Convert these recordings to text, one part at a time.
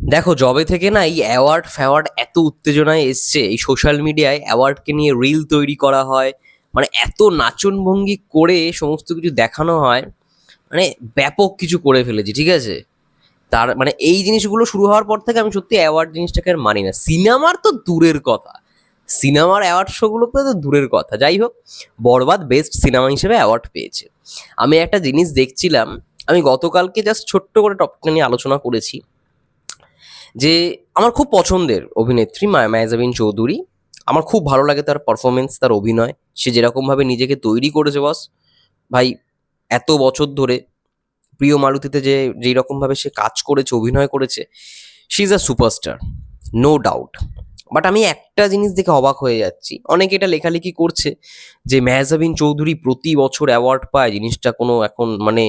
দেখো, জবে থেকে না এই অ্যাওয়ার্ড ফ্যাওয়ার্ড এত উত্তেজনায় এসছে, এই সোশ্যাল মিডিয়ায় অ্যাওয়ার্ডকে নিয়ে রিল তৈরি করা হয় মানে এত নাচন ভঙ্গি করে সমস্ত কিছু দেখানো হয় মানে ব্যাপক কিছু করে ফেলেছি, ঠিক আছে? তার মানে এই জিনিসগুলো শুরু হওয়ার পর থেকে আমি সত্যি অ্যাওয়ার্ড জিনিসটাকে আর মানি না। সিনেমার তো দূরের কথা। সিনেমার অ্যাওয়ার্ড শোগুলোতে তো দূরের কথা। যাই হোক, বরবাদ বেস্ট সিনেমা হিসেবে অ্যাওয়ার্ড পেয়েছে। আমি একটা জিনিস দেখছিলাম, আমি গতকালকে জাস্ট ছোট্ট করে টপিকটা নিয়ে আলোচনা করেছি। যে আমার খুব পছন্দের অভিনেত্রী মায়াজাবিন চৌধুরী। আমার খুব ভালো লাগে তার পারফরমেন্স তার অভিনয়। সে যেরকমভাবে নিজেকে তৈরি করেছে বস ভাই, এত বছর ধরে প্রিয় মারুতিতে যে যেই রকমভাবে সে কাজ করেছে, অভিনয় করেছে she is a superstar no doubt but আমি একটা জিনিস দেখে অবাক হয়ে যাচ্ছি। অনেকে এটা লেখালেখি করছে যে মেহজাবিন চৌধুরী প্রতি বছর অ্যাওয়ার্ড পায়, জিনিসটা কোনো এখন মানে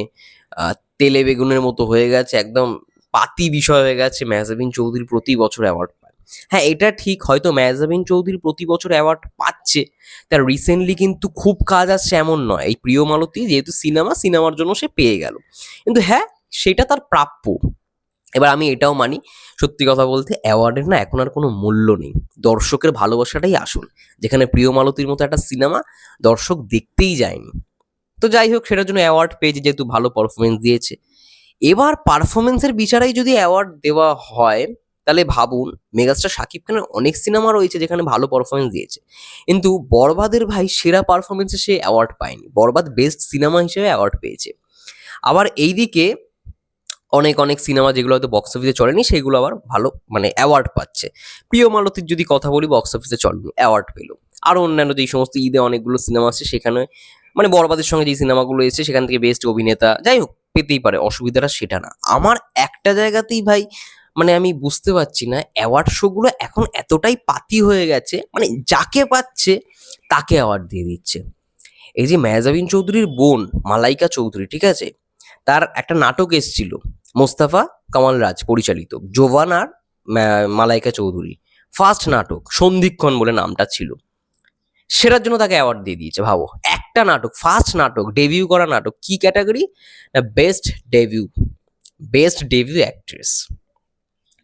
তেলে বেগুনের মতো হয়ে গেছে, একদম পাতি বিষয় হয়ে গেছে মেহজাবিন চৌধুরী প্রতি বছর অ্যাওয়ার্ড পায়। হ্যাঁ এটা ঠিক, হয়তো মেহজাবিন চৌধুরী প্রতি বছর অ্যাওয়ার্ড পাচ্ছে তার রিসেন্টলি কিন্তু খুব কাজ আসছে এমন নয়। এই প্রিয় মালতী যেহেতু সিনেমা সিনেমার জন্য সে পেয়ে গেল। কিন্তু হ্যাঁ সেটা তার প্রাপ্য। এবার আমি এটাও মানি, সত্যি কথা বলতে অ্যাওয়ার্ডের না এখন আর কোনো মূল্য নেই। দর্শকের ভালোবাসাটাই আসল, যেখানে প্রিয় মালতীর মতো একটা সিনেমা দর্শক দেখতেই যায়নি। তো যাই হোক, সেটার জন্য অ্যাওয়ার্ড পেয়েছে, যেহেতু ভালো পারফরমেন্স দিয়েছে। এবার পারফরমেন্সের বিচারেই যদি অ্যাওয়ার্ড দেওয়া হয়, তাহলে ভাবুন মেগাস্টার শাকিব খানের অনেক সিনেমা রয়েছে যেখানে ভালো পারফরমেন্স দিয়েছে। কিন্তু বরবাদের ভাই সেরা পারফরমেন্সে সে অ্যাওয়ার্ড পায়নি। বরবাদ বেস্ট সিনেমা হিসেবে অ্যাওয়ার্ড পেয়েছে। আবার এইদিকে অনেক অনেক সিনেমা যেগুলো হয়তো বক্স অফিসে চলেনি, সেগুলো আবার ভালো মানে অ্যাওয়ার্ড পাচ্ছে। প্রিয় মালতীর যদি কথা বলি বক্স অফিসে চলেনি অ্যাওয়ার্ড পেল। আরও অন্যান্য যেই সমস্ত ঈদে অনেকগুলো সিনেমা আছে, সেখানে মানে বরবাদের সঙ্গে যে সিনেমাগুলো এসেছে, সেখান থেকে বেস্ট অভিনেতা, যাই হোক পেতেই পারে, অসুবিধাটা সেটা না। আমার একটা জায়গাতেই ভাই মানে আমি বুঝতে পারছি না অ্যাওয়ার্ড শোগুলো এখন এতটাই পাতি হয়ে গেছে মানে যাকে পাচ্ছে তাকে অ্যাওয়ার্ড দিয়ে দিচ্ছে। এই যে মেহজাবিন চৌধুরীর বোন, মালাইকা চৌধুরী, ঠিক আছে? তার একটা নাটক এসেছিল, মোস্তাফা কামাল রাজ পরিচালিত জোভান আর মালাইকা চৌধুরী। ফার্স্ট নাটক সন্ধিক্ষণ বলে নামটা ছিল। সেটার জন্য তাকে অ্যাওয়ার্ড দিয়ে দিয়েছে, ভাবো। একটা নাটক ফার্স্ট নাটক ডেবিউ করা নাটক, কি ক্যাটাগরি না best debut best debut actress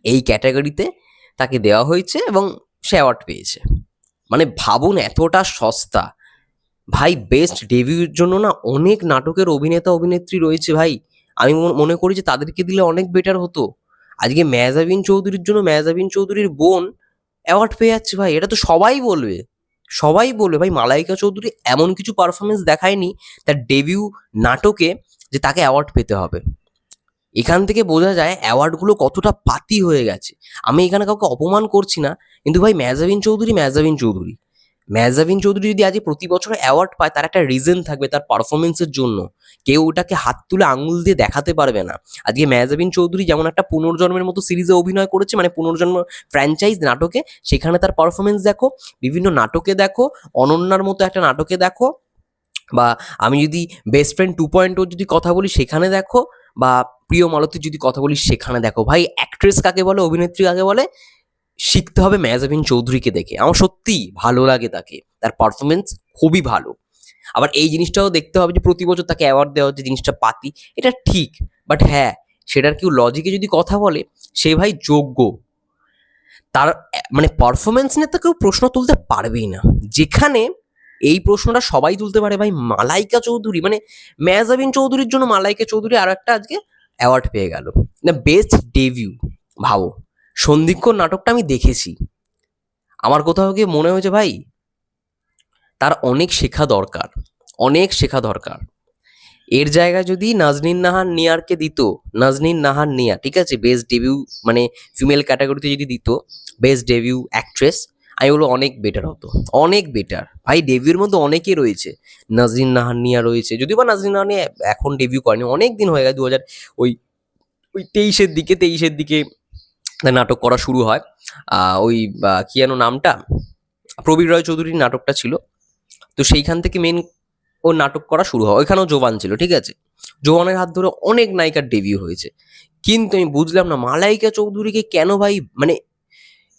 এই ক্যাটাগরিতে তাকে দেওয়া হয়েছে এবং সে অ্যাওয়ার্ড পেয়েছে। মানে ভাবুন এতটা সস্তা। ভাই বেস্ট ডেবিউর জন্য না অনেক নাটকের অভিনেতা, অভিনেত্রী রয়েছে ভাই। আমি মন- করি যে তাদেরকে দিলে অনেক বেটার হতো। আজকে মেহজাবিন চৌধুরীর জন্য মেহজাবিন চৌধুরীর বোন অ্যাওয়ার্ড পেয়ে যাচ্ছে ভাই। এটা তো সবাই বলবে। সবাই বলবে, ভাই, মালাইকা চৌধুরী এমন কিছু পারফরমেন্স দেখায়নি তার ডেবিউ নাটকে যে তাকে অ্যাওয়ার্ড পেতে হবে। এখান থেকে বোঝা যায় অ্যাওয়ার্ডগুলো কতটা পাতি হয়ে গেছে। আমি এখানে কাউকে অপমান করছি না, কিন্তু ভাই, ম্যাজাবিন চৌধুরী ম্যাজাবিন চৌধুরী। মেহজাবিন চৌধুরী যদি আজকে প্রতি বছর অ্যাওয়ার্ড পায়, তার একটা রিজন থাকবে তার পারফরমেন্সের জন্য। কেউ ওটাকে হাত তুলে আঙুল দিয়ে দেখাতে পারবে না। আজকে মেহজাবিন চৌধুরী যেমন একটা পুনর্জন্মের মতো সিরিজে অভিনয় করেছে মানে পুনর্জন্ম ফ্র্যাঞ্চাইজ নাটকে, সেখানে তার পারফরমেন্স দেখো, বিভিন্ন নাটকে দেখো, অনন্যার মতো একটা নাটকে দেখো, বা আমি যদি বেস্ট ফ্রেন্ড টু পয়েন্ট যদি কথা বলি সেখানে দেখো, বা প্রিয় মালতীর যদি কথা বলি সেখানে দেখো। ভাই অ্যাক্ট্রেস কাকে বলে, অভিনেত্রী কাকে বলে? শিখতে হবে মেহজাবিন চৌধুরীকে দেখে। আমার সত্যিই ভালো লাগে তাকে। তার পারফরমেন্স খুবই ভালো। আবার এই জিনিসটাও দেখতে হবে যে প্রতি বছর তাকে অ্যাওয়ার্ড দেওয়া হচ্ছে জিনিসটা পাতি। এটা ঠিক। বাট হ্যাঁ সেটার কেউ লজিকে যদি কথা বলে, সে ভাই যোগ্য। তার মানে পারফরমেন্স নিয়ে তো কেউ প্রশ্ন তুলতে পারবেই না। যেখানে এই প্রশ্নটা সবাই তুলতে পারে, ভাই মালাইকা চৌধুরী। মানে মেয়াজাবিন চৌধুরীর জন্য মালাইকা চৌধুরী আর একটা আজকে অ্যাওয়ার্ড পেয়ে গেল। না বেস্ট ডেভিউ ভাবো। সন্ধিক্ষণ নাটকটা আমি দেখেছি। আমার কোথাও গিয়ে মনে হয়েছে, ভাই, তার অনেক শেখা দরকার, অনেক শেখা দরকার। এর জায়গায় যদি নাজনীন নাহার নিয়ারকে দিত, নাজনীন নাহার নিয়া, ঠিক আছে? বেস্ট ডেবিউ মানে ফিমেল ক্যাটাগরিতে যদি দিত, বেস্ট ডেবিউ অ্যাক্ট্রেস, আমি বলব অনেক বেটার হতো, অনেক বেটার। ভাই, ডেবিউর মধ্যে অনেকে রয়েছে নাজরিন নাহার নিয়া রয়েছে, যদিও বা নাজনীন নাহার নিয়া এখন ডেবিউ করেনি, অনেক দিন হয়ে গেছে দু হাজার ওই ওই তেইশের দিকে তেইশের দিকে নাটক করা শুরু হয়। ওই কি যেন নামটা? প্রবীর রয় চৌধুরীর নাটকটা ছিল। তো সেইখান থেকে মেন ও নাটক করা শুরু হয়। ওইখানেও জোবান ছিল, ঠিক আছে? জোবানের হাত ধরে অনেক নায়িকার ডেবিউ হয়েছে। কিন্তু আমি বুঝলাম না, মালাইকা চৌধুরীকে কেন ভাই মানে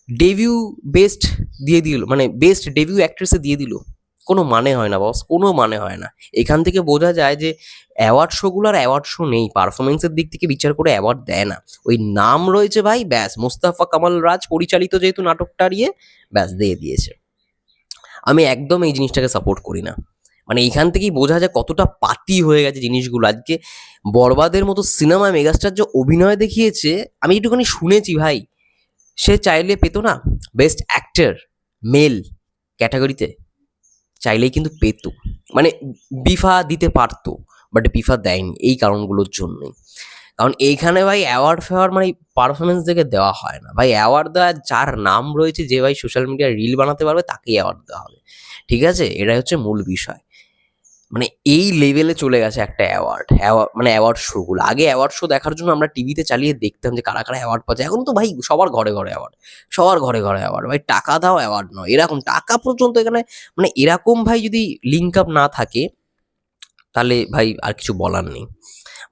ডেবিউ বেস্ট দিয়ে দিল মানে বেস্ট ডেবিউ অ্যাক্ট্রেসে দিয়ে দিল? কোনো মানে হয় না বস কোনো মানে হয় না। এখান থেকে বোঝা যায় যে অ্যাওয়ার্ড শোগুলো আর অ্যাওয়ার্ড শো নেই পারফরমেন্সের দিক থেকে বিচার করে অ্যাওয়ার্ড দেয় না। ওই নাম রয়েছে ভাই, ব্যাস, মোস্তাফা কামাল রাজ পরিচালিত যেহেতু নাটকটা নিয়ে ব্যাস, দিয়ে দিয়েছে। আমি একদম এই জিনিসটাকে সাপোর্ট করি না। মানে এইখান থেকেই বোঝা যায় কতটা পাতি হয়ে গেছে জিনিসগুলো। আজকে বরবাদের মতো সিনেমায় মেগাস্টার যে অভিনয় দেখিয়েছে, আমি একটুখানি শুনেছি ভাই, সে চাইলে পেতো না বেস্ট অ্যাক্টর মেল ক্যাটাগরিতে চাইলেই কিন্তু পেত। মানে বিফা দিতে পারতো বাট বিফা দেয়নি এই কারণগুলোর জন্যই। কারণ এইখানে ভাই অ্যাওয়ার্ড ফেওয়ার মানে পারফরমেন্স দেখে দেওয়া হয় না। ভাই অ্যাওয়ার্ড দেওয়া যার নাম রয়েছে যে ভাই সোশ্যাল মিডিয়ায় রিল বানাতে পারবে, তাকেই অ্যাওয়ার্ড দেওয়া হবে। ঠিক আছে? এটাই হচ্ছে মূল বিষয়। মানে এই লেভেলে চলে গেছে একটা অ্যাওয়ার্ড মানে অ্যাওয়ার্ড শোগুলো আগে অ্যাওয়ার্ড শো দেখার জন্য আমরা টিভিতে চালিয়ে দেখতাম যে কারা কারা অ্যাওয়ার্ড পাচ্ছে। এখন তো ভাই সবার ঘরে ঘরে অ্যাওয়ার্ড সবার ঘরে ঘরে অ্যাওয়ার্ড ভাই টাকা দাও অ্যাওয়ার্ড নয়, এরকম টাকা পর্যন্ত এখানে মানে এরকম ভাই যদি লিঙ্ক আপ না থাকে, তাহলে ভাই আর কিছু বলার নেই।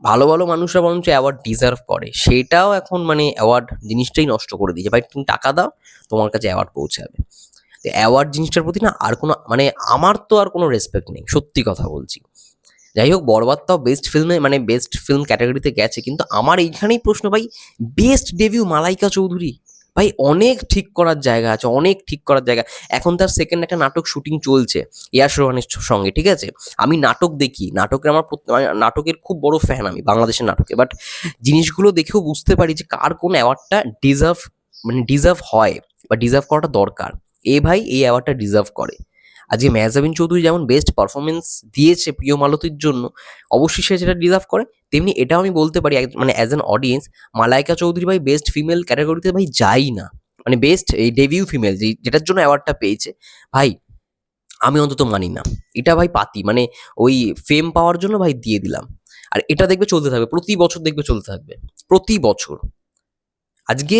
ভালো ভালো মানুষরা বরঞ্চ অ্যাওয়ার্ড ডিজার্ভ করে। সেটাও এখন মানে অ্যাওয়ার্ড জিনিসটাই নষ্ট করে দিয়েছে। ভাই তুমি টাকা দাও, তোমার কাছে অ্যাওয়ার্ড পৌঁছাবে। অ্যাওয়ার্ড জিনিসটার প্রতি না আর কোনো মানে আমার তো আর কোনো রেসপেক্ট নেই, সত্যি কথা বলছি। যাই হোক, বরবাদ তাও বেস্ট ফিল্মে মানে বেস্ট ফিল্ম ক্যাটাগরিতে গেছে, কিন্তু আমার এইখানেই প্রশ্ন, ভাই বেস্ট ডেবিউ মালাইকা চৌধুরী? ভাই, অনেক ঠিক করার জায়গা আছে, অনেক ঠিক করার জায়গা। এখন তার সেকেন্ড একটা নাটক শুটিং চলছে ইয়াশ রোহানের সঙ্গে, ঠিক আছে? আমি নাটক দেখি, নাটকের আমার মানে নাটকের খুব বড় ফ্যান আমি, বাংলাদেশের নাটকে। বাট জিনিসগুলো দেখেও বুঝতে পারি যে কার কোন অ্যাওয়ার্ডটা ডিজার্ভ মানে ডিজার্ভ হয়, বা ডিজার্ভ করাটা দরকার। এ ভাই এই অ্যাওয়ার্ডটা ডিজার্ভ করে। আজকে মেহজাবিন চৌধুরী যেমন বেস্ট পারফরমেন্স দিয়েছে প্রিয় মালতীর জন্য, অবশ্যই সে যেটা ডিজার্ভ করে। তেমনি এটাও আমি বলতে পারি মানে as an audience Malaika Chowdhury ভাই বেস্ট ফিমেল ক্যাটাগরিতে ভাই যাই না। মানে বেস্ট এই ডেবিউ ফিমেল যে যেটার জন্য অ্যাওয়ার্ডটা পেয়েছে। ভাই, আমি অন্তত মানি না। এটা ভাই পাতি মানে ওই ফেম পাওয়ার জন্য ভাই দিয়ে দিলাম। আর এটা দেখবে চলতে থাকবে, প্রতি বছর দেখবে চলতে থাকবে। প্রতি বছর। আজকে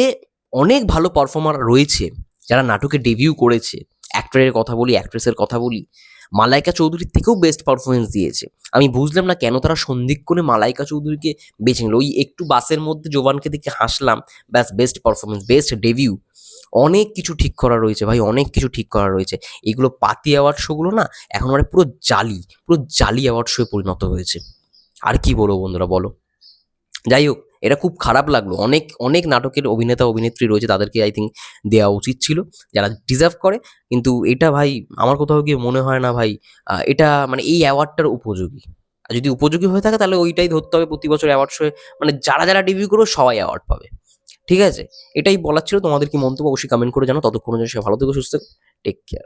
অনেক ভালো পারফর্মার রয়েছে। যারা নাটকে ডেবিউ করেছে অ্যাক্টরের কথা বলি অ্যাক্ট্রেসের কথা বলি, মালাইকা চৌধুরীর থেকেও বেস্ট পারফরমেন্স দিয়েছে। আমি বুঝলাম না কেন তারা সন্দিক্ষণে মালাইকা চৌধুরীকে বেছে নিল। ওই একটু বাসের মধ্যে জোবানকে দেখে হাসলাম, ব্যাস বেস্ট পারফরমেন্স বেস্ট ডেবিউ অনেক কিছু ঠিক করা রয়েছে ভাই, অনেক কিছু ঠিক করা রয়েছে। এগুলো পাতি অ্যাওয়ার্ড শোগুলো না এখন মানে পুরো জালি পুরো জালি অ্যাওয়ার্ড শোয়ে পরিণত হয়েছে। আর কি বলব বন্ধুরা, বলো। যাই হোক এটা খুব খারাপ লাগল। অনেক অনেক নাটকের অভিনেতা, অভিনেত্রী রয়েছে তাদেরকে আই থিঙ্ক দেওয়া উচিত ছিল, যারা ডিজার্ভ করে। কিন্তু এটা ভাই, আমার কোথাও গিয়ে মনে হয় না ভাই এটা মানে এই অ্যাওয়ার্ডটার উপযোগী। আর যদি উপযোগী হয়ে থাকে তাহলে ওইটাই ধরতে হবে প্রতি বছর অ্যাওয়ার্ড শোয়ে মানে যারা যারা ডেবিউ করবে সবাই অ্যাওয়ার্ড পাবে। ঠিক আছে? এটাই বলার ছিল। তোমাদের কি মন্তব্য অবশ্যই কমেন্ট করে জানো ততক্ষণ সে ভালো থেকো, সুস্থ টেক কেয়ার